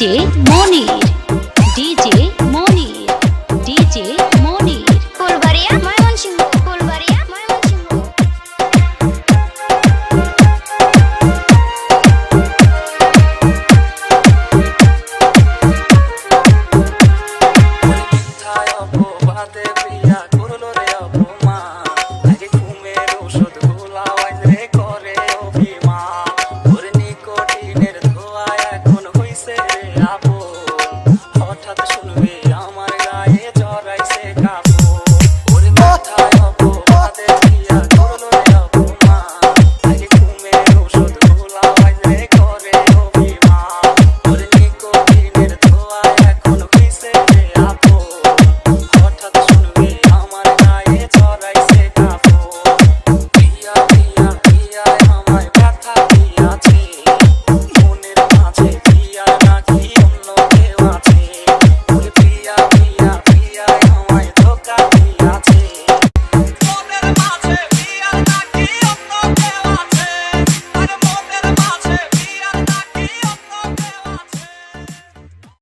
DJ Monir DJ Moni DJ Monir Phulbaria Mymensingh Phulbaria Mymensingh. কোথায় অপবাদে